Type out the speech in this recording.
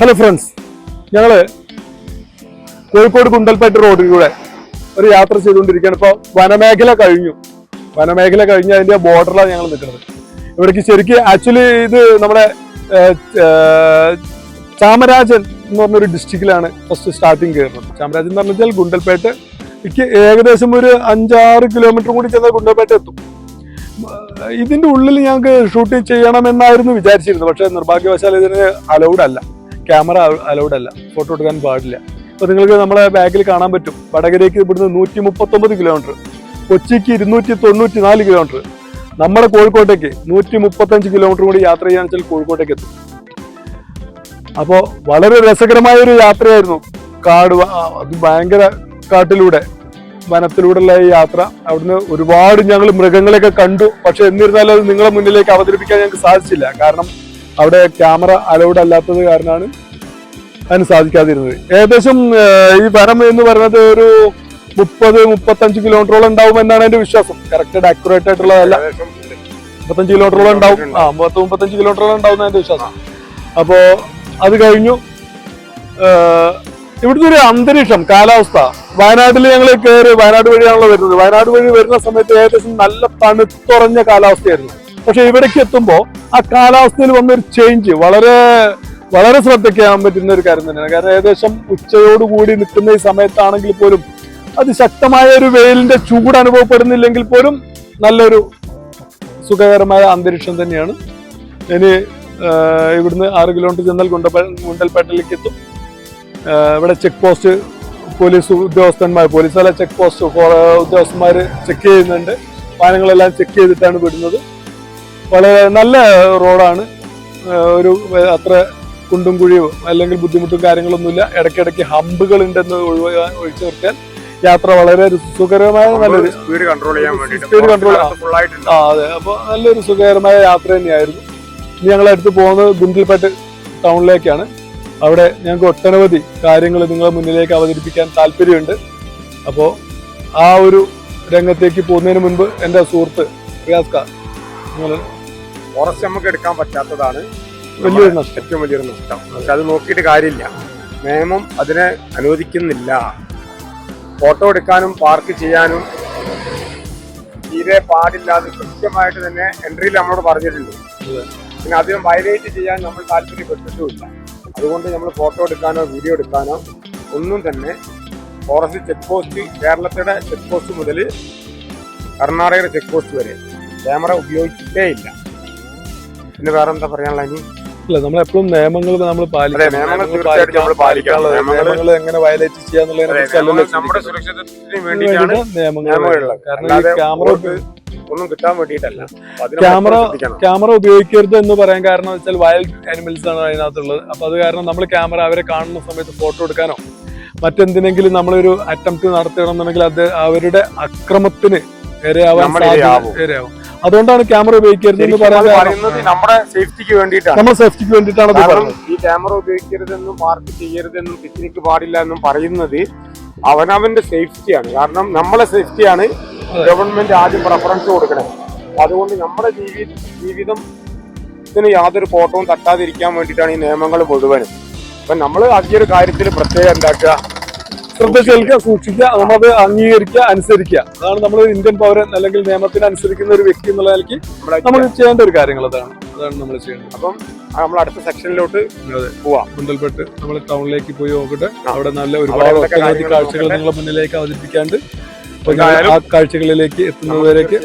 Hello friends ഞങ്ങൾ കോഴിക്കോട് കുണ്ടൽപ്പേട്ട റോഡിലൂടെ ഒരു യാത്ര ചെയ്തുകൊണ്ടിരിക്കുകയാണ്. ഇപ്പോൾ വനമേഖല കഴിഞ്ഞു. വനമേഖല കഴിഞ്ഞ് അതിന്റെ ബോർഡറിലാണ് ഞങ്ങൾ നിൽക്കുന്നത്. ഇവിടേക്ക് ശരിക്കും ആക്ച്വലി ഇത് നമ്മുടെ ചാമരാജൻ എന്ന് പറഞ്ഞൊരു ഡിസ്ട്രിക്റ്റിലാണ് ഫസ്റ്റ് സ്റ്റാർട്ടിങ് കയറുന്നത്. ചാമരാജൻ എന്ന് പറഞ്ഞാൽ ഗുണ്ടൽപേട്ട് ഏകദേശം ഒരു അഞ്ചാറ് കിലോമീറ്റർ കൂടി ചെന്നാൽ ഗുണ്ടൽപേട്ട എത്തും. ഇതിന്റെ ഉള്ളിൽ ഞങ്ങൾക്ക് ഷൂട്ടിംഗ് ചെയ്യണമെന്നായിരുന്നു വിചാരിച്ചിരുന്നത്. പക്ഷേ നിർഭാഗ്യവശാൽ ഇതിന് അലൗഡ് അല്ല. ക്യാമറ അലൗഡ് അല്ല. ഫോട്ടോ എടുക്കാൻ പാടില്ല. അപ്പൊ നിങ്ങൾക്ക് നമ്മളെ ബാഗിൽ കാണാൻ പറ്റും. വടകരയ്ക്ക് ഇവിടുന്ന് നൂറ്റി മുപ്പത്തൊമ്പത് കിലോമീറ്റർ കൊച്ചിക്ക് ഇരുന്നൂറ്റി തൊണ്ണൂറ്റി നാല് കിലോമീറ്റർ നമ്മുടെ കോഴിക്കോട്ടേക്ക് നൂറ്റി മുപ്പത്തഞ്ച് കിലോമീറ്റർ കൂടി യാത്ര ചെയ്യാന്ന് വെച്ചാൽ കോഴിക്കോട്ടേക്ക് എത്തും. അപ്പോൾ വളരെ രസകരമായ ഒരു യാത്രയായിരുന്നു. കാട് അത് ഭയങ്കര കാട്ടിലൂടെ വനത്തിലൂടെയുള്ള ഈ യാത്ര. അവിടുന്ന് ഒരുപാട് ഞങ്ങൾ മൃഗങ്ങളെയൊക്കെ കണ്ടു. പക്ഷെ എന്നിരുന്നാലും അത് നിങ്ങളെ മുന്നിലേക്ക് അവതരിപ്പിക്കാൻ ഞങ്ങൾക്ക് സാധിച്ചില്ല. കാരണം അവിടെ ക്യാമറ അലൗഡ് അല്ലാത്തത് കാരണമാണ് അതിന് സാധിക്കാതിരുന്നത്. ഏകദേശം ഈ വനം എന്ന് പറയുന്നത് ഒരു മുപ്പത് മുപ്പത്തഞ്ച് കിലോമീറ്ററോളം ഉണ്ടാവും എന്നാണ് എന്റെ വിശ്വാസം. കറക്റ്റ് അക്യുറേറ്റ് ആയിട്ടുള്ളതല്ല മുപ്പത്തഞ്ച് കിലോമീറ്ററോളം ഉണ്ടാവും. ആ മുപ്പത്ത് മുപ്പത്തഞ്ച് കിലോമീറ്ററോളം ഉണ്ടാവും എന്റെ വിശ്വാസം. അപ്പോ അത് കഴിഞ്ഞു. ഇവിടുത്തെ ഒരു അന്തരീക്ഷം കാലാവസ്ഥ. വയനാട്ടിൽ ഞങ്ങൾ കയറി വയനാട് വഴിയാണല്ലോ വരുന്നത്. വയനാട് വഴി വരുന്ന സമയത്ത് ഏകദേശം നല്ല തണുത്തുറഞ്ഞ കാലാവസ്ഥയായിരുന്നു. പക്ഷെ ഇവിടേക്ക് എത്തുമ്പോൾ ആ കാലാവസ്ഥയിൽ വന്നൊരു ചേഞ്ച് വളരെ വളരെ ശ്രദ്ധിക്കാൻ പറ്റുന്ന ഒരു കാര്യം തന്നെയാണ്. കാരണം ഏകദേശം ഉച്ചയോടുകൂടി നിൽക്കുന്ന ഈ സമയത്താണെങ്കിൽ പോലും അതിശക്തമായ ഒരു വെയിലിന്റെ ചൂട് അനുഭവപ്പെടുന്നില്ലെങ്കിൽ പോലും നല്ലൊരു സുഖകരമായ അന്തരീക്ഷം തന്നെയാണ്. ഇനി ഇവിടുന്ന് ആറ് കിലോമീറ്റർ ചെന്നാൽ ഗുണ്ടപ്പ ഗുണ്ടൽപേട്ടയിലേക്ക് എത്തും. ഇവിടെ ചെക്ക് പോസ്റ്റ് പോലീസ് ഉദ്യോഗസ്ഥന്മാർ പോലീസ് അല്ല ചെക്ക് പോസ്റ്റ് ഉദ്യോഗസ്ഥന്മാർ ചെക്ക് ചെയ്യുന്നുണ്ട്. വാഹനങ്ങളെല്ലാം ചെക്ക് ചെയ്തിട്ടാണ് വിടുന്നത്. വളരെ നല്ല റോഡാണ്. ഒരു അത്ര കുണ്ടും കുഴിയോ അല്ലെങ്കിൽ ബുദ്ധിമുട്ടും കാര്യങ്ങളൊന്നുമില്ല. ഇടയ്ക്കിടയ്ക്ക് ഹമ്പുകൾ ഉണ്ടെന്ന് ഒഴിവാ ഒഴിച്ചു നിർത്താൻ യാത്ര വളരെ സുഖകരമായ നല്ലൊരു സ്പീഡ് കൺട്രോൾ ചെയ്യാൻ സ്പീഡ് കൺട്രോൾ ആ. അതെ. അപ്പൊ നല്ലൊരു സുഖകരമായ യാത്ര തന്നെയായിരുന്നു. ഇനി ഞങ്ങൾ അടുത്ത് പോകുന്നത് ഗുണ്ടിൽപേട്ട് ടൗണിലേക്കാണ്. അവിടെ ഞങ്ങൾക്ക് ഒട്ടനവധി കാര്യങ്ങൾ നിങ്ങളെ മുന്നിലേക്ക് അവതരിപ്പിക്കാൻ താല്പര്യമുണ്ട്. അപ്പോൾ ആ ഒരു രംഗത്തേക്ക് പോകുന്നതിന് മുൻപ് എന്റെ സുഹൃത്ത് റിയാസ് ഖാൻ നിങ്ങൾ ഫോറസ്റ്റ് നമുക്ക് എടുക്കാൻ പറ്റാത്തതാണ് വലിയൊരു നഷ്ടം. ഏറ്റവും വലിയൊരു നഷ്ടം. പക്ഷെ അത് നോക്കിയിട്ട് കാര്യമില്ല. നിയമം അതിനെ അനുവദിക്കുന്നില്ല. ഫോട്ടോ എടുക്കാനും പാർക്ക് ചെയ്യാനും തീരെ പാടില്ലാതെ കൃത്യമായിട്ട് തന്നെ എൻട്രിയിൽ നമ്മളോട് പറഞ്ഞിട്ടുണ്ട്. പിന്നെ അധികം വയലേറ്റ് ചെയ്യാൻ നമ്മൾ താല്പര്യപ്പെട്ടിട്ടുമില്ല. അതുകൊണ്ട് നമ്മൾ ഫോട്ടോ എടുക്കാനോ വീഡിയോ എടുക്കാനോ ഒന്നും തന്നെ ഫോറസ്റ്റ് ചെക്ക് പോസ്റ്റ് കേരളത്തിലെ ചെക്ക് പോസ്റ്റ് മുതൽ കർണാടകയുടെ ചെക്ക് പോസ്റ്റ് വരെ ക്യാമറ ഉപയോഗിച്ചിട്ടേ ഇല്ല. പിന്നെ വേറെ എന്താ പറയാനുള്ള ഇനി? ഇല്ല നമ്മൾ എപ്പോഴും നിയമങ്ങൾ നമ്മൾ പാലിക്കണം. നിയമങ്ങൾ. പാലിക്കാനുള്ളത്. നിയമങ്ങൾ എങ്ങനെ വയലേറ്റ് ചെയ്യാന്നുള്ളതിനെ കുറിച്ചല്ലല്ലോ നിയമങ്ങൾ കാരണം ഈ ക്യാമറ ഒന്നും കിട്ടാൻ വേണ്ടിയിട്ടല്ല. ക്യാമറ ക്യാമറ ഉപയോഗിക്കരുത് എന്ന് പറയാൻ കാരണം വെച്ചാൽ വൈൽഡ് ആനിമൽസ് ആണ് അതിനകത്തുള്ളത്. അപ്പൊ അത് കാരണം നമ്മൾ ക്യാമറ അവരെ കാണുന്ന സമയത്ത് ഫോട്ടോ എടുക്കാനോ മറ്റെന്തിനെങ്കിലും നമ്മളൊരു അറ്റംപ്റ്റ് നടത്തണം എന്നുണ്ടെങ്കിൽ അത് അവരുടെ അക്രമത്തിന് ഇരയാവാൻ ഇരയാവും. അതുകൊണ്ടാണ് ക്യാമറ ഉപയോഗിക്കരുത് എന്ന് പറയുന്നത് നമ്മുടെ സേഫ്റ്റിക്ക് വേണ്ടിയിട്ടാണ്. നമ്മുടെ സേഫ്റ്റിക്ക് വേണ്ടിയിട്ടാണ് അത് പറയുന്നത്. ഈ ക്യാമറ ഉപയോഗിക്കരുതെന്നും പാർക്ക് ചെയ്യരുതെന്നും പിക്നിക്ക് പാടില്ല എന്നും പറയുന്നത് അവനവന്റെ സേഫ്റ്റിയാണ് കാരണം നമ്മളെ സേഫ്റ്റിയാണ് ഗവൺമെന്റ് ആദ്യം പ്രഫറൻസ് കൊടുക്കണത്. അതുകൊണ്ട് നമ്മുടെ ജീവി ജീവിതം ഇതിന് യാതൊരു കോട്ടവും തട്ടാതിരിക്കാൻ വേണ്ടിയിട്ടാണ് ഈ നിയമങ്ങൾ മുഴുവനും. അപ്പൊ നമ്മൾ ആദ്യ ഒരു കാര്യത്തിൽ പ്രത്യേകം എന്താക്കുക? ശ്രദ്ധ ചെലുക്കുക സൂക്ഷിക്കുക നമ്മളത് അംഗീകരിക്കുക അനുസരിക്കുക. അതാണ് നമ്മൾ ഇന്ത്യൻ പൗരൻ അല്ലെങ്കിൽ നിയമത്തിന് അനുസരിക്കുന്ന ഒരു വ്യക്തി എന്നുള്ള നിലയ്ക്ക് നമ്മൾ ചെയ്യേണ്ട ഒരു കാര്യങ്ങൾ അതാണ്. അതാണ് നമ്മൾ ചെയ്യേണ്ടത്. അപ്പം നമ്മൾ അടുത്ത സെക്ഷനിലോട്ട്. പോവാം. ഗുണ്ടൽപെട്ട് നമ്മൾ ടൗണിലേക്ക് പോയി നോക്കട്ടെ. അവിടെ നല്ല ഒരുപാട് ഒട്ടനവധി കാഴ്ചകൾ? നിങ്ങളുടെ മുന്നിലേക്ക് അവതരിപ്പിക്കാണ്ട് ആ കാഴ്ചകളിലേക്ക് എത്തുന്നതുവരേക്ക്